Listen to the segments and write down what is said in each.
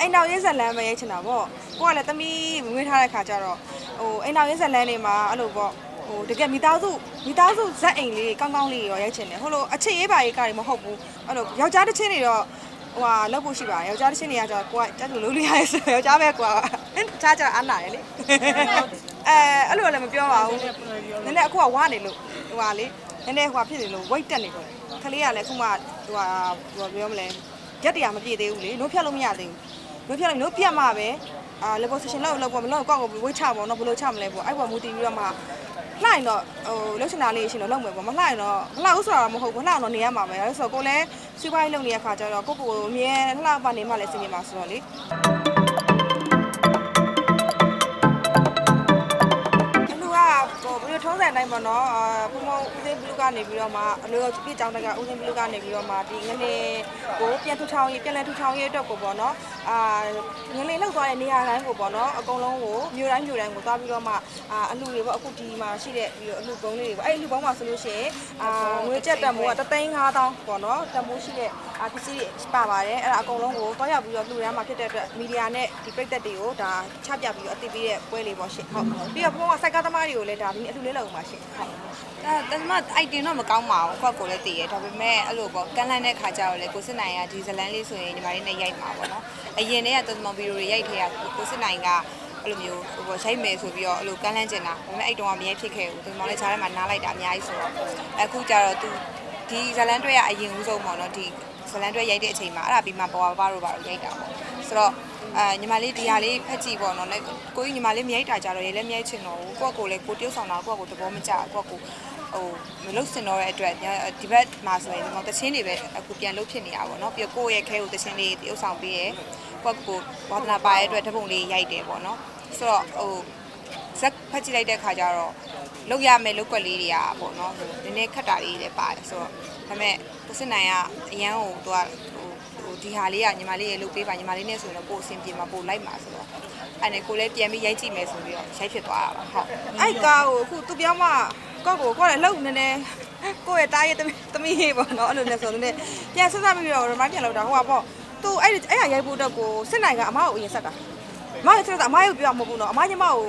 အိမ်တော်ရင်းဇက်လန်းပဲရိုက်ချင်တာပေါ့ကိုကလည်းသမီးမွေးထားတဲ့ခါကျတော့ဟိုအိမ်တော်ရင်းဇက်လန်းနေမှာအဲ့လိုပေါ့ဟိုတကယ်မိသားစုမိသားစုဇက်အိမ်လေးကောင်းကောင်းလေးရောရိုက်ချင်တယ်ဟိုလိုအခြေရေးပါရေးကတွေမဟုတ်ဘူးအဲ့လိုယောက်ျားတစ်ချင်းတွေတော့ဟိုဟာလောက်ဖို့ရှိပါတယ်ယောက်ျားတစ်ချင်းတွေကကျတော့ကိုကတက်လို့လို့လို့ရတယ်ဆိုယောက်ျားပဲကွာတခြားကျတော့အားနာရလေအဲအဲ့လိုလည်းမပြောပါဘူးနည်းနည်းအခုကဝါနေလို့ဟိုဟာလေနည်းနည်းဟိုဟာဖြစ်နေလို့ weight တက်နေတော့ခလေးကလည်းအခုမှဟိုဟာဟိုပြောမလဲရက်တရားမပြည့်သေးဘူးလေနှုတ်ဖြတ်လို့မရသေးဘူး လို့ပြလိုက်လို့ပြတ်မှာပဲအာ level session လောက်လောက်ပေါ့မလောက်ကောက်ကိုဝေးချပေါ့နော်ဘယ်လိုချမလဲပေါ့အဲ့ပေါ်မူတည်ပြီးတော့မှလှိုင်းတော့ဟိုလှုပ်ရှင်တာလေးရှင်တော့လောက်မယ်ပေါ့မလှိုင်းတော့မလှဘူးဆိုတာတော့မဟုတ်ဘူးလှိုင်းတော့နေရမှာပဲအဲ့ဆိုကိုလည်းစီးပွားရေးလုပ်နေတဲ့ခါကျတော့ကိုကိုအမြဲလှပနေမှလည်းစင်နေမှာဆိုတော့လေလူကဟိုဘယ်လိုထုံးစံတိုင်းပေါ့နော်အာဘုံဘုံဦးစင်းဘလူး ကနေပြီးတော့မှအလိုပြည့်ကြောင်းတကဦးစင်းဘလူးကနေပြီးတော့မှဒီငနေကိုပြန်ထူထောင်ရေးပြန်လဲထူထောင်ရေးအတွက်ကိုပေါ့နော်အာငနေလောက်သွားတဲ့နေရာတိုင်းကိုပေါ့နော်အကုန်လုံးကိုမြို့တိုင်းမြို့တိုင်းကိုသွားပြီးတော့မှအာအလူတွေပေါ့အခုဒီမှာရှိတဲ့ဒီအလူကုန်းလေးတွေပေါ့အဲ့အလူကုန်းမှာဆိုလို့ရှိရင်အာငွေကျပ်တန်မိုးက3သိန်း5000ပေါ့နော်တန်မိုးရှိတဲ့အာပစ္စည်းတွေပါပါတယ်အဲ့ဒါအကုန်လုံးကိုတွားရောက်ပြီးတော့လှူရမ်းမှာဖြစ်တဲ့အတွက်မီဒီယာနဲ့ဒီပြိသက်တွေကိုဒါချပြပြီးတော့အသိပေးတဲ့ပွဲလေးပေါ့ရှင့်ဟုတ်ပြီးတော့ဘုံကစိုက်ကားသမားတွေကိုလည်းဒါဒီနေ့အလှူလေးလောက်အောင်ပါရှင့်ဟုတ်ဒါတမအိုက်တင်တော့မကောင်းပါဘူးခွက်ကိုလည်းတည်ရဒါပေမဲ့အဲ့လိုပေါ့ကန်လန့်တဲ့ခါကျတော့လေကိုစစ်နိုင်ကဒီဇလန်လေးဆိုရင်ညီမလေးနဲ့ရိုက်မှာပေါ့နော်အရင်တည်းကတသမဗီဒီယိုတွေရိုက်ထဲကကိုစစ်နိုင်ကအဲ့လိုမျိုးဟိုပေါ့ရိုက်မယ်ဆိုပြီးတော့အဲ့လိုကန်လန့်ကျင်တာဒါပေမဲ့အဲ့တုန်းကမရိုက်ဖြစ်ခဲ့ဘူးတသမလည်းခြားထဲမှာနားလိုက်တာအများကြီးဆိုတော့အခုကျတော့သူဒီဇလန်တွေကအရင်ဦးဆုံးပေါ့နော်ဒီဇလန်တွေရိုက်တဲ့အချိန်မှာအဲ့ဒါပြီးမှပေါ်ပါပါတို့ပါတို့ရိုက်တာပေါ့ဆိုတော့အဲညီမလေးဒီဟာလေးဖက်ကြည့်ပေါ့နော်လည်းကိုကြီးညီမလေးမြိုက်တာကြတော့ရေလည်းမြိုက်ချင်တော့ဘူးကိုယ့်ကိုယ်လည်းကိုတိုးဆောင်တာကိုယ့်ကိုယ်သဘောမကျကိုယ့်ကိုယ် ဟိုမလုတ်စင်တော့တဲ့အတွက်ဒီဘက်မှာဆိုရင်ဒီမှာတချင်းတွေပဲအခုပြန်လုတ်ဖြစ်နေတာပေါ့နော်ပြီးတော့ကိုယ့်ရဲ့ခဲကိုတချင်းလေးတရုပ်ဆောင်ပေးရဲကိုယ့်ကိုဝါသနာပါရဲ့အတွက်ဓပုံလေးရိုက်တယ်ပေါ့နော်ဆိုတော့ဟိုဇက်ဖက်ကြည့်လိုက်တဲ့ခါကျတော့လုတ်ရမယ်လုတ်ကွက်လေးတွေကပေါ့နော်ဟိုနည်းနည်းခက်တာလေးတွေပါတယ်ဆိုတော့ဒါပေမဲ့ကိုစစ်နိုင်ကအရန်ကိုသူကဟိုဟိုဒီဟာလေးကညီမလေးရေလုတ်ပေးပါညီမလေးနဲ့ဆိုရင်တော့ပို့အဆင်ပြေမှာပို့လိုက်မှာဆိုတော့အဲ့နဲ့ကိုလည်းပြန်ပြီးရိုက်ကြည့်မယ်ဆိုပြီးတော့ရိုက်ဖြစ်သွားတာပါဟုတ်အဲ့ကားကိုအခုသူပြောင်းမှ ကောက်ကိုကိုလည်းလှုပ်နေနေကိုယ့်ရဲ့တားရဲ့သမီးရေးပေါ့နော်အဲ့လိုနဲ့ဆိုတော့လည်းပြန်ဆက်စားပြီးတော့ remind ပြန်လုပ်တာဟိုကပေါ့သူအဲ့အဲ့ရရိုက်ဖို့တော့ကိုစစ်နိုင်ကအမကိုအရင်ဆက်တာအမရဲ့ဆက်တာအမရဲ့ပြောမဟုတ်ဘူးနော်အမညီမကို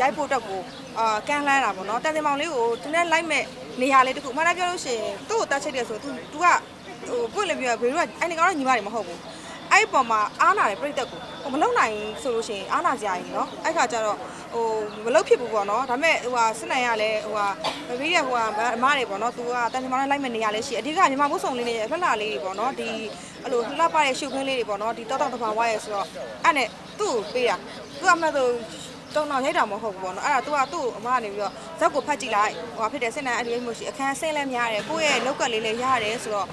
ရိုက်ဖို့တော့ကိုအာကန်လှမ်းတာပေါ့နော်တန်စင်မောင်လေးကိုသူနဲ့လိုက်မဲ့နေရာလေးတခုအမှန်တမ်းပြောလို့ရှိရင်သူ့ကိုတတ်ချိတ်တယ်ဆိုသူ तू ကဟိုပွင့်လည်းပြောဘေးကအဲ့ဒီကောင်တော့ညီမတွေမဟုတ်ဘူး အဲ့ပုံမှာအားနာတယ်ပြိတက်ကိုဟိုမလုံနိုင်ဆိုလို့ရှိရင်အားနာကြရင်နော်အဲ့ခါကျတော့ဟိုမလုံဖြစ်ဘူးပေါ့နော်ဒါပေမဲ့ဟိုဟာစစ်နိုင်ရလဲဟိုဟာဗီဒီယိုဟိုဟာအမတွေပေါ့နော်သူကတန်ချမောင်းနဲ့လိုက်မဲ့နေရလဲရှိအဓိကမြန်မာဘုဆုံလေးနဲ့လှလှလေးတွေပေါ့နော်ဒီအဲ့လိုလှလှပတဲ့ရှုပ်ခင်းလေးတွေပေါ့နော်ဒီတောက်တောက်တဘာဝရဲ့ဆိုတော့အဲ့နဲ့သူ့ကိုပေးတာသူကအမှတ်သူတုံတော့ရိုက်တာမဟုတ်ဘူးပေါ့နော်အဲ့ဒါ तू ကသူ့အမကနေပြီးတော့ဇက်ကိုဖတ်ကြည့်လိုက်ဟိုဖြစ်တယ်စစ်နိုင်အဲ့ဒီမျိုးရှိအခန်းဆင်းလဲများတယ်ကိုယ့်ရဲ့လောက်ကလေးလည်းရတယ်ဆိုတော့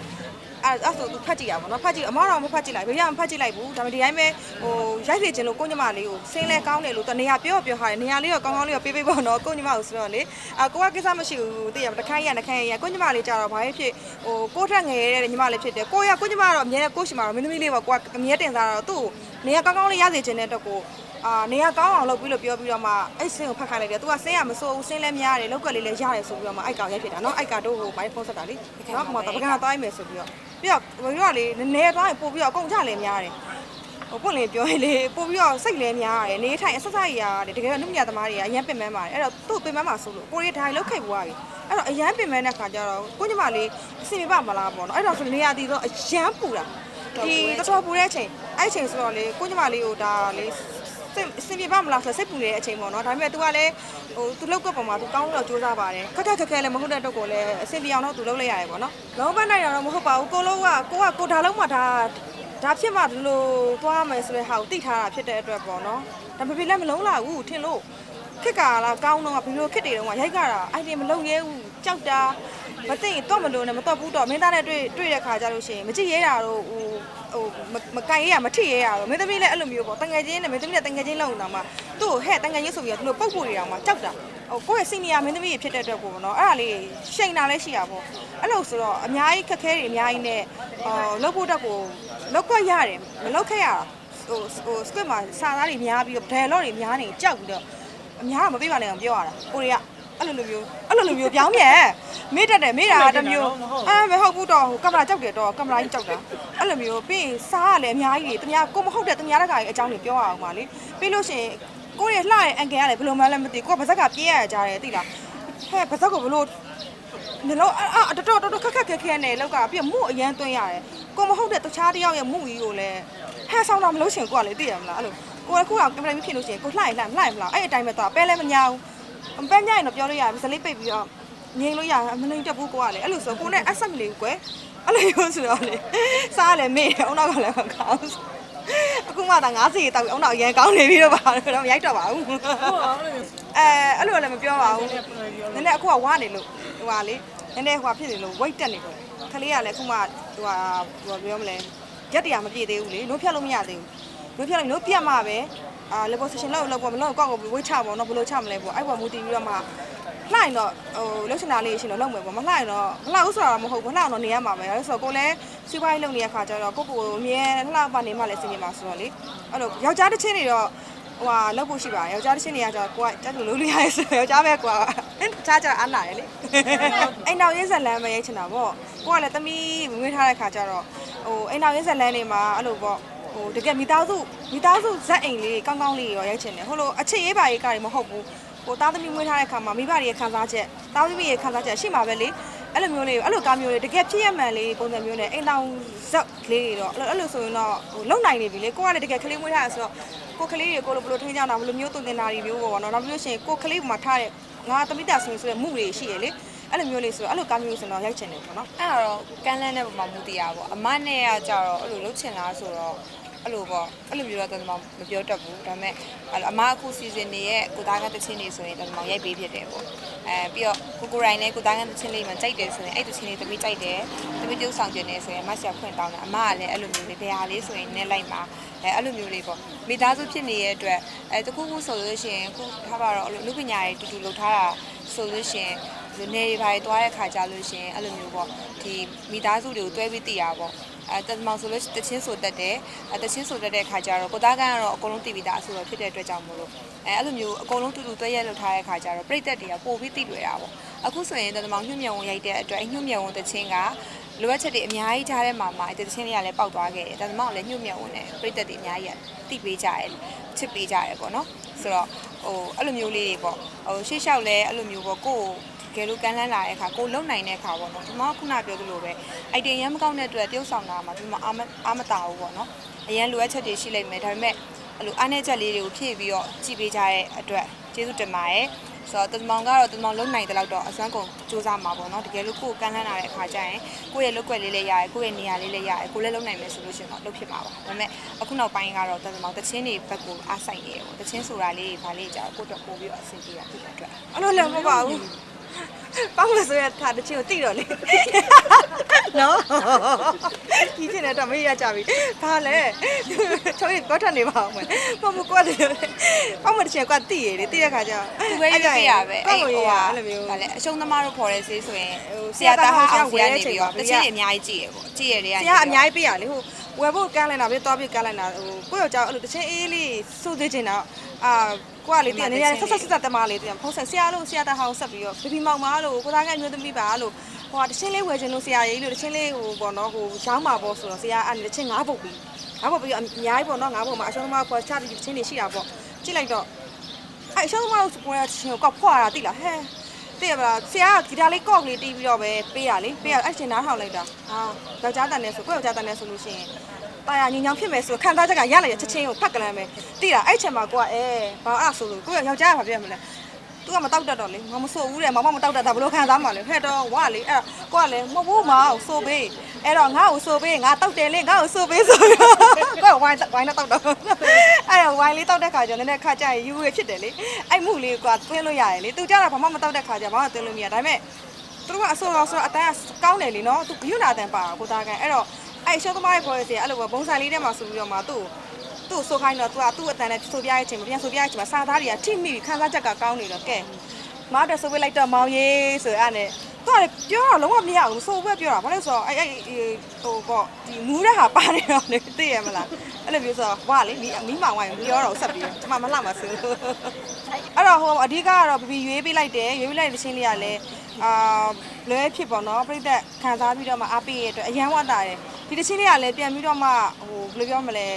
အဲ့အဲ့ဆိုသူဖတ်ကြည့်ရပါတော့ဖတ်ကြည့်အမတော်မဖတ်ကြည့်လိုက်ဘေးကမဖတ်ကြည့်လိုက်ဘူးဒါပေမဲ့ဒီတိုင်းပဲဟိုရိုက်နေခြင်းလို့ကိုညမလေးကိုဆင်းလဲကောင်းတယ်လို့တနေရာပြောပြောထားတယ်နေရာလေးတော့ကောင်းကောင်းလေးတော့ပေးပေးပေါ့နော်ကိုညမကိုဆိုတော့လေအကိုကကိစ္စမရှိဘူးသိရမတခန်းရတခန်းရကိုညမလေးကြတော့ဘာဖြစ်ဟိုကိုထက်ငယ်တဲ့ညီမလေးဖြစ်တယ်ကိုရကိုညမတော့အမြဲကိုရှိမှာတော့မင်းသမီးလေးပေါ့ကိုကအမြဲတင်စားတော့သူ့နေရာကောင်းကောင်းလေးရစေခြင်းတဲ့အတွက်ကိုအာနေရာကောင်းအောင်လုပ်ပြီးလို့ပြောပြီးတော့မှအဲ့ဆင်းကိုဖတ်ခိုင်းလိုက်တယ်။ तू ကဆင်းရမစိုးဘူးဆင်းလည်းများတယ်လောက်ကလေးလည်းရတယ်ဆိုပြီးတော့မှအိုက်ကောင်ရိုက်ဖြစ်တာနော်အိုက်ကတော့ဟိုဘိုင်းဖုန်းဆက်တာလေ။နော်ဟိုမှာတပကံသွားမယ်ဆိုပြီးတော့ ပြီးတော့ဘယ်လိုကလေနည်းနည်းသွားရင်ပို့ပြီးတော့အကုန်ကြလည်းများတယ်။ဟိုပွင့်လေပြောရင်လေပို့ပြီးတော့စိတ်လည်းများတယ်နေထိုင်အဆက်ဆက်ရရတယ်တကယ်တော့နှုတ်မြတ်သမားတွေကအရန်ပင်ပန်းပါတယ်အဲ့တော့သူ့ပင်ပန်းမှာဆိုလို့ကိုရီးဒိုင်လောက်ခဲ့ပွားပြီအဲ့တော့အရန်ပင်ပန်းတဲ့ခါကျတော့ကိုညီမလေးအစီမပါမလားပေါ့နော်အဲ့တော့ဆိုနေရာတည်တော့အရန်ပူတာဒီတော်တော်ပူတဲ့အချိန်အဲ့အချိန်ဆိုတော့လေကိုညီမလေးကိုဒါလေ စိတ်စင်ပြေပါမလားဆိုစိတ်ပူနေတဲ့အချိန်ပေါ့နော်ဒါပေမဲ့ तू ကလည်းဟို तू လောက်ကပုံမှာ तू ကောင်းတော့စူးစမ်းပါတယ်ခက်ခက်ခက်ခဲလည်းမဟုတ်တဲ့တော့ကိုလည်းအစင်ပြေအောင်တော့ तू လုပ်လိုက်ရတယ်ပေါ့နော်လုံးပန်းနိုင်တာတော့မဟုတ်ပါဘူးကိုလုံးကကိုကကိုဒါလုံးမှဒါဒါဖြစ်မှဒီလိုသွားမယ်ဆိုတဲ့ဟာကိုသိထားတာဖြစ်တဲ့အတွက်ပေါ့နော်ဒါပေမဲ့လည်းမလုံးလာဘူးထင်လို့ခက်ကလာကောင်းတော့ဘီလိုခက်တွေတော့ရိုက်ကြတာအိုင်တင်မလုံးရဲဘူးကြောက်တာ မသိရင်တော့မလို့နဲ့မတော့ဘူးတော့မင်းသားနဲ့တွေ့တွေ့တဲ့ခါကြလို့ရှိရင်မကြည့်ရဲတာတော့ဟိုဟိုမကင်ရဲရမထိရဲရတော့မင်းသမီးလည်းအဲ့လိုမျိုးပေါ့တငယ်ချင်းနဲ့မင်းသမီးနဲ့တငယ်ချင်းလောက်နေတာမှသူ့ကိုဟဲ့တငယ်ချင်းဆိုပြီးတော့သူတို့ပုတ်ဖို့တွေတောင်မှကြောက်တာဟိုကိုယ့်ရဲ့စိတ်နေရမင်းသမီးဖြစ်တဲ့အတွက်ကိုပေါ့နော်အဲ့ဒါလေးရှိန်တာလည်းရှိရပေါ့အဲ့လိုဆိုတော့အများကြီးခက်ခဲတွေအများကြီးနဲ့ဟိုလောက်ဖို့တက်ကိုလောက်ခွက်ရတယ်မလောက်ခဲ့ရတာဟိုဟို script မှာစာသားတွေများပြီးတော့ dialogue တွေများနေကြောက်ပြီးတော့အများကမပြပါနဲ့အောင်ပြောရတာကိုရီးယား အဲ့လိုလိုမျိုးအဲ့လိုလိုမျိုးပြောင်းပြန်မေ့တတ်တယ်မေ့တာတစ်မျိုးအဲမဟုတ်ဘူးတော့ဟိုကင်မရာကြောက်တယ်တော့ကင်မရာကြီးကြောက်တာအဲ့လိုမျိုးပြီးရင်စားရလည်းအများကြီးတွေတမယာကိုမဟုတ်တဲ့တမယာတကာကြီးအကြောင်းတွေပြောရအောင်ပါလေပြီးလို့ရှိရင်ကိုယ့်ရဲ့လှရဲ့အန်ကယ်ကလည်းဘယ်လိုမှလည်းမသိကိုကပါဇက်ကပြင်းရကြတယ်သိလားဟဲ့ပါဇက်ကိုဘယ်လိုဒီလိုအာတော်တော်တော်ခက်ခက်ခဲခဲနဲ့လောက်ကပြီးမှုအရန်သွင်းရတယ်ကိုမဟုတ်တဲ့တခြားတယောက်ရဲ့မှုကြီးကိုလည်းဟန်ဆောင်တာမလို့ရှင်ကိုကလည်းသိရမလားအဲ့လိုကိုကခုကကင်မရာမဖြစ်လို့ရှိရင်ကိုလှရင်လှမလှရင်မလားအဲ့အတိုင်းပဲသွားပဲလဲမညာဘူး ပဲညရင်တော့ပြောလို့ရတယ်ဇလိပိတ်ပြီးတော့ငြိမ်လို့ရမနေတက်ဘူးကိုကလည်းအဲ့လိုဆိုကိုနဲ့အဆက်မလေးဘူးကွယ်အဲ့လိုမျိုးဆိုတော့လေစားလည်းမေ့တယ်အုံနောက်ကလည်းမကောင်းအခုမှသာ90ရေတောက်ပြီးအုံနောက်အရန်ကောင်းနေပြီတော့ပါတော့မရိုက်တော့ပါဘူးအဲအဲ့လိုလည်းမပြောပါဘူးနည်းနည်းအခုကဝါနေလို့ဟိုဟာလေနည်းနည်းဟိုဟာဖြစ်နေလို့ weight တက်နေလို့ခလေးကလည်းအခုမှဟိုဟာဟိုပြောမလဲရက်တရားမပြည့်သေးဘူးလေနိုးဖြတ်လို့မရသေးဘူးနိုးဖြတ်လို့နိုးပြတ်မှပဲ အာ level session လောက်လောက်ပေါ့မလောက်ကောက်ကို weight ချပေါ့နော်ဘယ်လိုချမလဲပေါ့အဲ့ပေါ်မူတည်ပြီးတော့မှလှိုင်တော့ဟိုလှုပ်ရှင်တာလေးရှင်တော့လုပ်မယ်ပေါ့မလှိုင်တော့မလှုပ်ဆိုတာမဟုတ်ဘူးလှောင်တော့နေရမှာပဲအဲ့ဆိုကိုလည်းစီးပွားရေးလုပ်နေတဲ့ခါကျတော့ကိုကိုအမြဲလှောက်ပါနေမှလည်းစင်နေမှာဆိုတော့လေအဲ့လိုယောက်ျားတစ်ချင်းတွေတော့ဟိုဟာလောက်ဖို့ရှိပါတယ်ယောက်ျားတစ်ချင်းတွေကကျတော့ကိုကတက်တူလုံးလို့ရတယ်ဆိုယောက်ျားပဲကွာတခြားကျတော့အားနာရလေအိမ်နောက်ရင်းဆက်လမ်းပဲရိုက်ချင်တာပေါ့ကိုကလည်းသမီးမွေးထားတဲ့ခါကျတော့ဟိုအိမ်နောက်ရင်းဆက်လမ်းတွေမှာအဲ့လိုပေါ့ ဟိုတကယ်မိသားစုမိသားစုဇက်အိမ်လေးကောင်းကောင်းလေးရောရိုက်ချင်တယ်ဟိုလိုအခြေရေးပါရေးကတွေမဟုတ်ဘူးဟိုသားသမီးမွေးထားတဲ့ခါမှာမိဘတွေရဲ့ခံစားချက်သားသမီးရဲ့ခံစားချက်ရှိမှာပဲလေအဲ့လိုမျိုးလေးအဲ့လိုကားမျိုးလေးတကယ်ဖြစ်ရမှန်လေးပုံစံမျိုးနဲ့အိမ်တောင်ဇက်လေးတွေတော့အဲ့လိုဆိုရင်တော့ဟိုလုံနိုင်နေပြီလေကိုကလည်းတကယ်ကလေးမွေးထားရဆိုတော့ကိုကလေးတွေကိုလိုဘယ်လိုထိန်းကြတာဘယ်လိုမျိုးတုံတင်တာတွေမျိုးပေါ့နော်နောက်ပြီးလို့ရှိရင်ကိုကလေးပေါ်မှာထားတဲ့ငါသမီးတာဆိုရင်ဆိုတဲ့မှုတွေရှိရလေ အဲ့လိုမျိုးလေးဆိုတော့အဲ့လိုကားမျိုးဆိုတော့ရိုက်ချင်တယ်ပေါ့နော်အဲ့ဒါတော့ကန်းလန်းတဲ့ပုံမှာမူတရားပေါ့အမနဲ့ကကြတော့အဲ့လိုလှုပ်ချင်လားဆိုတော့ အဲ့လိုပေါ့အဲ့လိုမျိုးတော့တော်တော်မပြောတတ်ဘူးဒါပေမဲ့အဲ့လိုအမအခုစီစဉ်နေရဲ့ကိုသားကတချင်းနေဆိုရင်တော်တော်ရိုက်ပေးဖြစ်တယ်ပေါ့အဲပြီးတော့ကိုကိုရိုင်းနဲ့ကိုသားကတချင်းလေးမှကြိုက်တယ်ဆိုရင်အဲ့တချင်းလေးတမီးကြိုက်တယ်တမီးပြုတ်ဆောင်ကျင်နေဆိုရင်မဆရာဖွင့်တောင်းတယ်အမကလည်းအဲ့လိုမျိုးလေးဘယ်ဟာလေးဆိုရင်နဲ့လိုက်မှာအဲအဲ့လိုမျိုးလေးပေါ့မိသားစုဖြစ်နေတဲ့အတွက်အဲတခုခုဆိုလို့ရှိရင်ခုထားပါတော့အဲ့လိုလူပညာရေးတူတူလုပ်ထားတာဆိုလို့ရှိရင်ဒီနေတွေဘာတွေတွားတဲ့ခါကြလို့ရှရင်အဲ့လိုမျိုးပေါ့ဒီမိသားစုတွေကိုတွဲပြီးတည်ရပေါ့ အဲတမောင်ဆိုလို့တချင်းဆိုတတ်တယ်အဲတချင်းဆိုတတ်တဲ့ခါကြတော့ကိုသားကန်းကတော့အကုန်လုံးတည်ပြီးသားအဆိုတော့ဖြစ်တဲ့အတွက်ကြောင့်မို့လို့အဲအဲ့လိုမျိုးအကုန်လုံးတူတူတွဲရက်လောက်ထားတဲ့ခါကြတော့ပြိသက်တွေကပို့ပြီးတည်လွယ်တာပေါ့အခုဆိုရင်တမောင်ညှို့မြုံရိုက်တဲ့အတွက်ညှို့မြုံတချင်းကလိုအပ်ချက်တွေအများကြီးထားတဲ့မှာမှာတချင်းတွေကလည်းပေါက်သွားခဲ့တယ်တမောင်လည်းညှို့မြုံနဲ့ပြိသက်တွေအများကြီးတည်ပေးကြတယ်ချစ်ပေးကြတယ်ပေါ့နော်ဆိုတော့ဟိုအဲ့လိုမျိုးလေးတွေပေါ့ဟိုရှေ့လျှောက်လဲအဲ့လိုမျိုးပေါ့ကိုယ့် ကိုတကယ်လို့ကန်းလန်းလာတဲ့အခါကိုလုံနိုင်တဲ့အခါပေါ့နော်ဒီမှာခုနပြောသလိုပဲအိုက်တင်ရမ်းမကောင်းတဲ့အတွက်တရုပ်ဆောင်တာမှာဒီမှာအာမအာမတာဘူးပေါ့နော်အရန်လိုအပ်ချက်တွေရှိလိမ့်မယ်ဒါပေမဲ့အဲ့လိုအားနည်းချက်လေးတွေကိုဖြည့်ပြီးတော့ကြည်ပေးကြတဲ့အတွက်ကျေးဇူးတင်ပါတယ်ဆိုတော့တမောင်ကတော့တမောင်လုံနိုင်တဲ့လောက်တော့အစွမ်းကုန်စူးစမ်းမှာပေါ့နော်တကယ်လို့ကိုယ်ကန်းလန်းလာတဲ့အခါကျရင်ကိုယ့်ရဲ့လုတ်ကွက်လေးလည်းရတယ်ကိုယ့်ရဲ့နေရာလေးလည်းရတယ်ကိုယ်လည်းလုံနိုင်မယ်ဆိုလို့ရှိရင်တော့လုပ်ဖြစ်မှာပါဒါပေမဲ့အခုနောက်ပိုင်းကတော့တမောင်တချင်းတွေဘက်ကိုအားဆိုင်နေတယ်ပေါ့တချင်းဆိုတာလေးတွေဗာလေးကြာကိုယ့်အတွက်ပို့ပြီးတော့အဆင်ပြေတာဖြစ်တဲ့အတွက်အဲ့လိုလည်းမဟုတ်ပါဘူး ပေါင်းလို့ဆိုရတာတချင်းကိုတိတော့လေနော်ကြီးချင်တဲ့တော့မေးရကြပြီဘာလဲချုံးရတော့ထနေပါအောင်မယ်မမကွက်တယ်ပေါင်းမတချင်းကွက်တိရလေတိတဲ့ခါကျတော့သူပဲရေးပြရပဲအဲ့အဲ့ဟိုဟိုရဟာအဲ့လိုမျိုးဗာလဲအရှုံးသမားတို့ခေါ်တဲ့ဆေးဆိုရင်ဟိုဆရာသားဟာအောင်ဆဆရာရာသားနေပြီးတော့ဟိုတချင်းတွေအများကြီးကြည့်ရပေါ့ကြည့်ရတဲ့ဆရာအများကြီးပေးရလေဟိုဝယ်ဖို့ကန်းလိုက်တာပြီးတော့ပြီးကန်းလိုက်တာဟိုကိုယ့်ယောက်ျားအဲ့လိုတချင်းအေးလေးစိုးသေးချင်တော့အာ ကိုကလေတည်းနေရဆက်ဆက်ဆက်ဆက်တမလေးတည်းဖုန်းဆက်ဆရာလို့ဆရာတဟောင်းဆက်ပြီးတော့ဘီဘီမောင်မားလို့ကိုသားကအမျိုးသမီးပါလို့ဟိုတချင်းလေးဝယ်ချင်လို့ဆရာကြီးလို့တချင်းလေးဟိုပေါ့နော်ဟိုရောင်းပါပေါ့ဆိုတော့ဆရာအဲ့တချင်းငါးပုတ်ပြီးငါးပုတ်ပြီးအများကြီးပေါ့နော်ငါးပုတ်မှာအရှုံးသမားခေါ်ချပြီးတချင်းတွေရှိတာပေါ့ကြည့်လိုက်တော့အဲ့အရှုံးသမားကိုကိုယ်ကချင်းကိုကောက်ဖွာတာတိလားဟဲ့တည့်ရပါလားဆရာကဂီတာလေးကော့ကလေးတီးပြီးတော့ပဲပေးရလေပေးရအဲ့ချင်းနားထောင်လိုက်တာဟာယောက်ျားတန်နေဆိုကိုယ့်ယောက်ျားတန်နေဆိုလို့ရှိရင် တာယာညင်ညောင်ဖြစ်မယ်ဆိုခံစားချက်ကရလိုက်ရချက်ချင်းကိုဖတ်ကလမ်းပဲတိလားအဲ့ချိန်မှာကိုကအဲဘာအဲ့ဆိုလို့ကိုယ့်ယောက်ျားကဘာပြရမလဲသူကမတောက်တတ်တော့လေငါမဆိုဘူးတဲ့မမမတောက်တတ်တာဘယ်လိုခံစားမှာလဲဟဲ့တော့ဝါလေအဲ့ကိုကလည်းမဟုတ်ဘူးမအောင်ဆိုပေးအဲ့တော့ငါ့ကိုဆိုပေးငါတောက်တယ်လေငါ့ကိုဆိုပေးဆိုတော့ကိုကဝိုင်းဝိုင်းတော့တောက်တော့အဲ့တော့ဝိုင်းလေးတောက်တဲ့ခါကျတော့နည်းနည်းခါကျရင်ယူရဖြစ်တယ်လေအဲ့မှုလေးကသွင်းလို့ရတယ်လေသူကြတာဘာမှမတောက်တဲ့ခါကျဘာမှသွင်းလို့မရဒါပေမဲ့သူတို့ကအဆိုးတော့ဆိုတော့အတန်းကကောင်းတယ်လीနော်သူဂယုဏအတန်းပါကိုသားကန်အဲ့တော့ အဲ့ရှုံးသမားရဲ့ policy အဲ့လိုပဲဘုံဆိုင်လေးထဲမှာဆိုပြီးတော့မှသူ့သူ့ဆိုခိုင်းတော့သူကသူ့အတန်းနဲ့ဆိုပြရဲ့ချိန်မှာပြန်ဆိုပြရဲ့ချိန်မှာစာသားတွေကထိမိပြီးခန်းစားချက်ကကောင်းနေတော့ကဲမအားတဲ့ဆိုပေးလိုက်တော့မောင်ရေးဆိုအဲ့နဲ့သူသူကလည်းပြောတော့လုံးဝမရဘူးဆိုပဲပြောတာဘာလို့လဲဆိုတော့အဲ့အဲ့ဟိုပေါ့ဒီမူးတဲ့ဟာပါနေတော့လေသိရမလားအဲ့လိုမျိုးဆိုတော့ဟွာလေမိမိမောင်ဝိုင်းပြောတော့ဆက်ပြီးကျွန်မမလှမှာဆိုလို့အဲ့တော့ဟိုအဓိကကတော့ဘဘီရွေးပေးလိုက်တယ်ရွေးပေးလိုက်တဲ့ချင်းလေးကလည်းအာလွဲဖြစ်ပေါ့နော်ပြိသက်ခံစားပြီးတော့မှအားပေးရတဲ့အတွက်အရန်ဝတ်တာတယ် ဒီတချင်းလေးကလည်းပြန်ပြီးတော့မှဟိုဘယ်လိုပြောမလဲ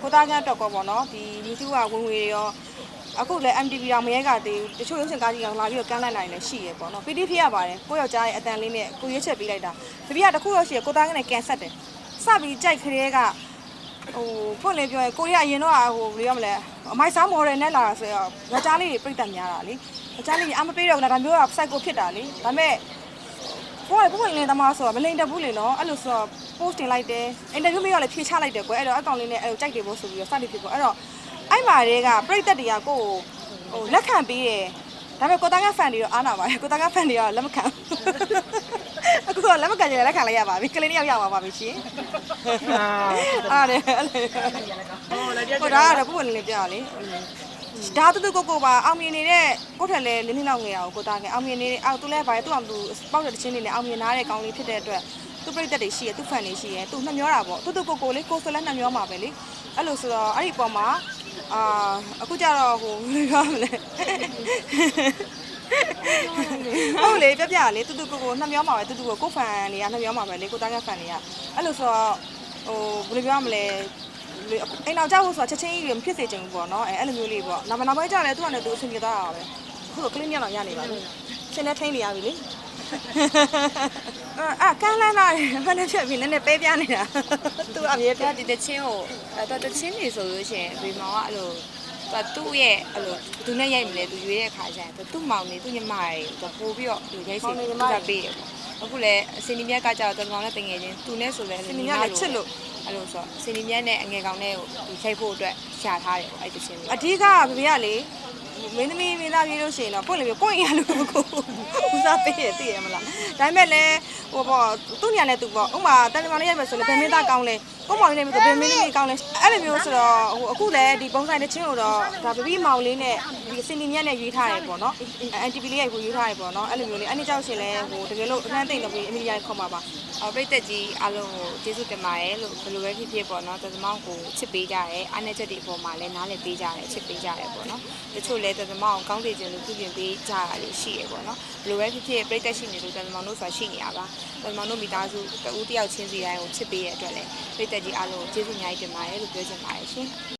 ကိုသားကန်းတော့ကောပေါ့နော်ဒီ YouTube ကဝင်ငွေရောအခုလည်း MTV တော့မရဲကသေးဘူးတချို့ရုပ်ရှင်ကားကြီးကလာပြီးတော့ကမ်းလိုက်နိုင်လည်းရှိရပေါ့နော် PD ဖြစ်ရပါတယ်ကိုယောက်ျားရဲ့အတန်လေးနဲ့ကိုရွေးချက်ပေးလိုက်တာတပည့်ကတစ်ခုတော့ရှိရကိုသားကနဲ့ကန်ဆက်တယ်စပြီးကြိုက်ခရဲကဟိုဖွင့်လေပြောရင်ကိုရီးယားအရင်တော့ဟိုဘယ်လိုရမလဲအမိုက်စားမော်ဒယ်နဲ့လာတာဆိုတော့ယောက်ျားလေးတွေပြိတ္တများတာလေယောက်ျားလေးကြီးအမပေးတော့ဘူးလားဒါမျိုးက psycho ဖြစ်တာလေဒါပေမဲ့ကိုယ်ကကိုယ်လင်းသမားဆိုတော့မလိန်တဘူးလေနော်အဲ့လိုဆိုတော့ post တင်လိုက်တယ် interview မေးတော့လည်းဖြေချလိုက်တယ်ကွယ်အဲ့တော့အကောင်လေးနဲ့အဲ့လိုကြိုက်တယ်ဖို့ဆိုပြီးတော့စသည်ဖြစ်ပေါ့အဲ့တော့အဲ့မှာတွေကပြိတ္တတွေကကိုယ့်ကိုဟိုလက်ခံပေးတယ်ဒါပေမဲ့ကိုသားကဖန်တွေတော့အားနာပါတယ်ကိုသားကဖန်တွေကတော့လက်မခံအခုတော့လက်မခံကြရင်လက်ခံလိုက်ရပါပြီကလေးနှစ်ယောက်ရပါပါပြီရှင်အားတယ်အဲ့လိုဟိုဒါကတော့ပုံပုံလေးလေးပြရလေဒါတူတူကိုကိုပါအောင်မြင်နေတဲ့ကိုထက်လဲလင်းလင်းလောက်ငယ်အောင်ကိုသားငယ်အောင်မြင်နေတဲ့အောက်သူလဲပါသူ့အောင်သူပေါက်တဲ့ချင်းလေးနဲ့အောင်မြင်နာတဲ့ကောင်းလေးဖြစ်တဲ့အတွက် သူပြိတ္တတွေရှိရသူဖန်တွေရှိရသူနှမျောတာပေါ့တူတူကိုကိုလေးကိုဆိုလဲနှမျောမှာပဲလေအဲ့လိုဆိုတော့အဲ့ဒီပုံမှာအာအခုကျတော့ဟိုဘယ်လိုပြောမလဲဟုတ်လေပြပြလေတူတူကိုကိုနှမျောမှာပဲတူတူကိုကိုဖန်တွေကနှမျောမှာပဲလေကိုသားကဖန်တွေကအဲ့လိုဆိုတော့ဟိုဘယ်လိုပြောမလဲအိမ်နောက်ကြောက်ဖို့ဆိုတော့ချက်ချင်းကြီးတွေမဖြစ်စေချင်ဘူးပေါ့နော်အဲအဲ့လိုမျိုးလေးပေါ့နောက်နောက်ပိုင်းကျတော့လည်းသူကလည်းသူအဆင်ပြေသွားတာပဲအခုတော့ကလင်းညောင်ရနေပါပြီရှင်နဲ့ထိန်းနေရပြီလေ အာကန်းလန်းလာတယ်ဖန်နဲ့ဖြစ်ပြီနည်းနည်းပေးပြနေတာသူအမြဲသူကဒီတချင်းကိုအဲသူတချင်းနေဆိုလို့ရှိရင်ဘေမောင်ကအဲ့လိုသူသူ့ရဲ့အဲ့လိုဘယ်သူနဲ့ရိုက်မလဲသူရွေးတဲ့ခါကျရင်သူ့မောင်နေသူ့ညီမတွေသူပို့ပြီးတော့သူရိုက်စီသူကပေးရပေါ့အခုလည်းအစင်ဒီမြက်ကကြတော့တော်တော်နဲ့တငယ်ချင်းသူနဲ့ဆိုလဲစင်နီမြလည်းချစ်လို့အဲ့လိုဆိုစင်ဒီမြက်နဲ့အငယ်ကောင်နဲ့ကိုသူရိုက်ဖို့အတွက်ရှာထားတယ်ပေါ့အဲ့တချင်းလေးအဓိကဗဘေကလေ မင်းသမီးမင်းသားပြေးလို့ရှိရင်တော့ပွင့်လေပွင့်ရလို့ကိုဦးစားပေးရတည်ရမလားဒါပေမဲ့လည်းဟိုပေါ့သူ့ညာနဲ့သူပေါ့ဥမာတန်တမန်လေးရိုက်မယ်ဆိုလည်းဗမင်းသားကောင်းလဲ ကိုမောင်လေးနဲ့ဆိုဗမင်းသမီးကောင်းလဲအဲ့လိုမျိုးဆိုတော့ဟိုအခုလည်းဒီပုံဆိုင်တဲ့ချင်းကိုတော့ဒါဗဘီမောင်လေးနဲ့ဒီစင်နီမြက်နဲ့ရွေးထားတယ်ပေါ့နော်အန်တီပီလေးရိုက်ကိုရွေးထားတယ်ပေါ့နော်အဲ့လိုမျိုးလေးအဲ့ဒီကြောက်ရှင်လဲဟိုတကယ်လို့အနှမ်းသိမ့်တော့ပြီးအမီလီယာခေါ်မှာပါအော်ပြိတက်ကြီးအားလုံးကိုကျေးဇူးတင်ပါတယ်လို့ဘယ်လိုပဲဖြစ်ဖြစ်ပေါ့နော်တသမောင်းကိုချစ်ပေးကြတယ်အားနေချက်တွေအပေါ်မှာလည်းနားလည်ပေးကြတယ်ချစ်ပေးကြတယ်ပေါ့နော်တချို့လည်းတသမောင်းကိုကောင်းစေခြင်းလို့ပြုပြင်ပေးကြတာလေးရှိရပေါ့နော်ဘယ်လိုပဲဖြစ်ဖြစ်ပြိတက်ရှိနေလို့တသမောင်းတို့ဆိုတာရှိနေရပါတသမောင်းတို့မိသားစုတဦးတယောက်ချင်းစီတိုင်းကိုချစ်ပေးရတဲ့အတွက်လည်းပြိတက်ကြီးအားလုံးကိုကျေးဇူးအများကြီးတင်ပါတယ်လို့ပြောချင်ပါတယ်ရှင်